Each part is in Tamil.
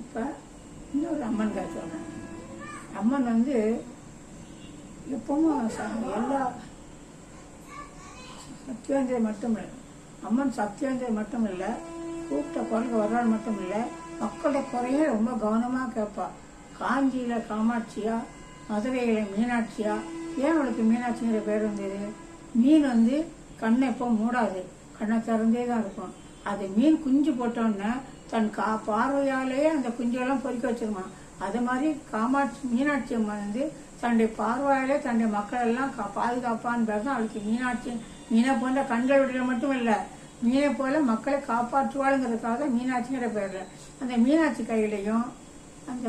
இப்போ இன்னொரு அம்மன் கதை சொல்கிறேன் அம்மன் வந்து எப்பவும் எல்லா சத்யவந்தியை மட்டும் இல்லை அம்மன் சத்யவந்தியை மட்டும் இல்லை கூப்பிட்ட குரலுக்கு வர்றான்னு மட்டும் இல்லை மக்களோட குறையே ரொம்ப கவனமாக கேட்பா. காஞ்சியில் காமாட்சியா மதுரையில் மீனாட்சியா ஏன் அவளுக்கு மீனாட்சிங்கிற பேர் வந்தது. மீன் வந்து கண்ணை எப்போ மூடாது. கண்ணை திறந்தே தான் இருக்கும். அது மீன் குஞ்சு போட்டோன்னே தன் கா பார்வையாலேயே அந்த குஞ்செல்லாம் பொறிக்க வச்சிருவான் அது மாதிரி காமாட்சி மீனாட்சி அம்மன் வந்து தன்னுடைய பார்வையாலே தன்னுடைய மக்கள் எல்லாம் கா பாதுகாப்பான்னு தான் அவளுக்கு மீனாட்சி மீனை போன்ற கண்கள் விடுற மட்டும் இல்லை. மீனை போல மக்களை காப்பாற்றுவாளுங்கிறதுக்காக மீனாட்சிங்கிற பேரில். அந்த மீனாட்சி கையிலையும் அந்த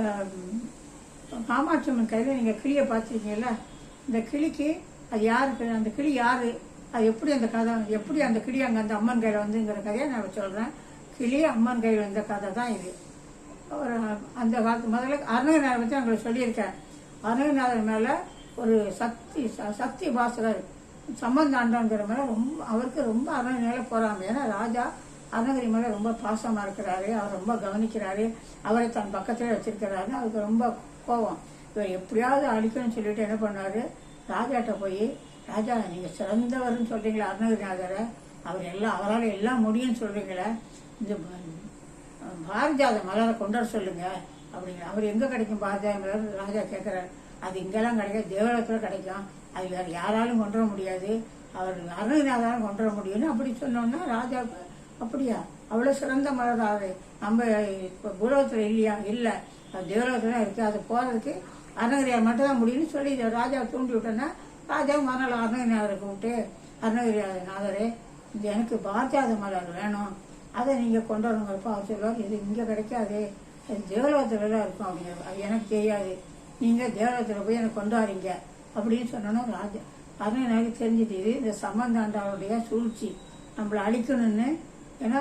காமாட்சி அம்மன் கையில் நீங்கள் கிளியை பார்த்துருக்கீங்கல்ல? இந்த கிளிக்கு அது யாருக்கு? அந்த கிளி யாரு? அது எப்படி அந்த கதை எப்படி அந்த கிளி அங்கே அந்த அம்மன் கையில் வந்துங்கிற கதையை நான் சொல்கிறேன் கிளி அம்மன் கையில் வந்த கதை தான் இது. ஒரு அந்த காலத்து முதல்ல அருணகிரிநாதர் பற்றி அவங்களுக்கு சொல்லியிருக்கேன். அருணகிரிநாதர் மேலே ஒரு சக்தி ச- சக்தி பாசகர் சம்பந்தாண்டங்கிற மேலே ரொம்ப அவருக்கு ரொம்ப அருணகிரி மேலே போகிறாங்க ஏன்னா ராஜா அருணகிரி மேலே ரொம்ப பாசமாக இருக்கிறாரு அவர் ரொம்ப கவனிக்கிறாரு அவரை தன் பக்கத்திலே வச்சிருக்கிறாரு அவருக்கு ரொம்ப கோபம். இவர் எப்படியாவது அடிக்கணும்னு சொல்லிட்டு என்ன பண்ணாரு ராஜாட்ட போய் ராஜா நீங்கள் சிறந்தவர்னு சொல்கிறீங்களே அருணகிரிநாதரை. அவர் எல்லாம் அவரால் எல்லாம் முடியும்னு சொல்கிறீங்களே இந்த பாரதியாத மலரை கொண்டு வர சொல்லுங்க அப்படிங்கிற. அவர் எங்க கிடைக்கும் பாரதியாத மலர் ராஜா கேட்கிறார். அது இங்கெல்லாம் கிடைக்கும் தேவலத்தில் கிடைக்கும். அது வேற யாராலும் கொண்டு வர முடியாது. அவர் அருணகிரிநாதாலும் கொண்டு வர முடியும்னு அப்படி சொன்னோன்னா ராஜாவுக்கு அப்படியா? அவ்வளோ சிறந்த மலர் ஆறு நம்ம இப்போ பூலோகத்தில் இல்லையா? இல்லை. தேவலோகத்தில் இருக்குது அது போகிறதுக்கு அருணகிரியார் மட்டும்தான் முடியும்னு சொல்லி ராஜாவை தூண்டி விட்டோன்னா ராஜா மறுநாள் அருணகிரிநாதரை கூப்பிட்டு அருணகிரிநாதரே எனக்கு பாரதியாத மலர் வேணும். அதை நீங்கள் கொண்டு வரணுங்கிறப்ப அவர் சொல்லுவார் இது இங்கே கிடைக்காது. இது தேவலோகத்தில் தான் இருக்கும் அப்படிங்கிற அது எனக்கு தெரியாது. நீங்கள் தேவலோகத்தில் போய் எனக்கு கொண்டு வரீங்க அப்படின்னு சொன்னோன்னா ராஜா அது எனக்கு இது இந்த சம்பந்தாண்டாவுடைய சூழ்ச்சி. நம்மளை அழிக்கணும்னு ஏன்னா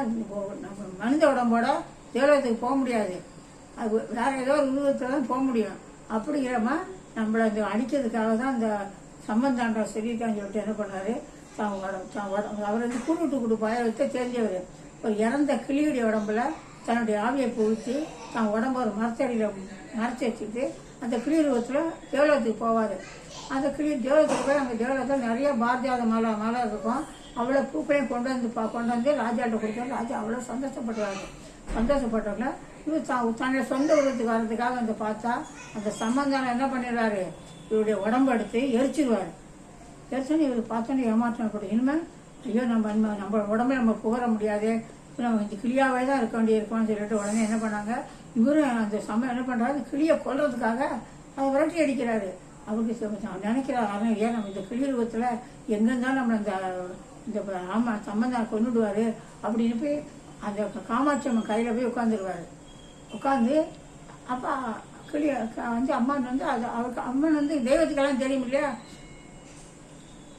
நம்ம மனித உடம்போட தேவலோகத்துக்கு போக முடியாது. அது வேற ஏதோ ஒரு உருவத்தில் தான் போக முடியும். அப்படிங்கிறமா நம்மளை இந்த அழிக்கிறதுக்காக தான் இந்த சம்பந்தாண்டா சொல்லியிருக்கான்னு சொல்லிட்டு என்ன பண்ணாரு? தான் அவர் வந்து கூடுட்டு கூடு பய வைத்து தெரிஞ்சவர். ஒரு இறந்த கிளியுடைய உடம்புல தன்னுடைய ஆவியை புகுத்தி தான் உடம்ப ஒரு மரத்தடியில் மறைச்சி வச்சுட்டு அந்த கிளி ரூபத்தில் போவார். அந்த கிளி தேவலத்துக்கு போய் அந்த தேவலத்தில் நிறைய பாரதியாத மலை மலை இருக்கும். அவ்வளோ பூக்களையும் கொண்டு வந்து பா கொண்டு வந்து ராஜாட்ட கொடுத்தாரு ராஜா அவ்வளோ சந்தோஷப்படுவாங்க சந்தோஷப்பட்டவங்கள இவர் தான் தன்னுடைய சொந்த உருவத்துக்கு வர்றதுக்காக வந்து பார்த்தா அந்த சம்பந்தம் என்ன பண்ணிடுறாரு? இவருடைய உடம்பு எடுத்து எரிச்சிருவாரு. எரிச்சோன்னு இவர் பார்த்தோன்னே ஏமாற்றம் கூட இனிமேல் ஐயோ நம்ம இனிமே நம்ம உடம்பை நம்ம புகழ முடியாது. நம்ம இந்த கிளியாவே தான் இருக்க வேண்டியிருக்கோம்னு சொல்லிட்டு உடனே என்ன பண்ணாங்க? இவரும் அந்த சமயம் என்ன பண்ணுறாரு அந்த கிளியை கொல்றதுக்காக அதை விரட்டி அடிக்கிறாரு. அவருக்கு நினைக்கிறார் ஆனால் ஏன் நம்ம இந்த கிளி ரூபத்தில் எங்கேருந்தாலும் நம்ம இந்த இந்த ப- ஆமா சம்பந்தம் கொண்டுடுவார் அப்படின்னு போய் அந்த காமாட்சி அம்மன் கையில் போய் உட்காந்துருவாரு உட்காந்து அப்பா கிளி வந்து அம்மான் வந்து அது அவருக்கு அம்மன் வந்து தெய்வத்துக்கெல்லாம் தெரியும் இல்லையா?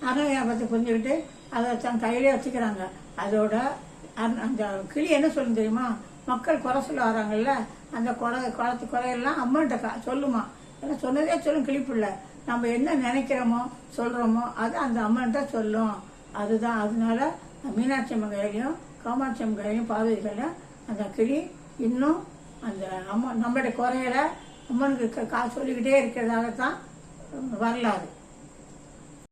அருணையை பற்றி புரிஞ்சுக்கிட்டு அதை தன் கையிலே வச்சுக்கிறாங்க. அதோட அந்த- அந்த கிளி என்ன சொல்லும் தெரியுமா? மக்கள் குறை சொல்ல வராங்கல்ல? அந்த குறை குளத்து குறையெல்லாம் அம்மன்கிட்ட கா- சொல்லுமா. ஏன்னா சொன்னதே சொல்லும் கிளிப்பில்லை நம்ம என்ன நினைக்கிறோமோ சொல்கிறோமோ அது அந்த அம்மன்கிட்ட சொல்லும். அதுதான். அதனால மீனாட்சி அம்மன் கையிலையும் காமாட்சி அம்மன் கையிலையும் பார்வதி அந்த கிளி இன்னும் அந்த அம்மா நம்மளுடைய குறைகளை அம்மனுக்கு கா சொல்லிக்கிட்டே இருக்கிறதாகத்தான் வரலாறு.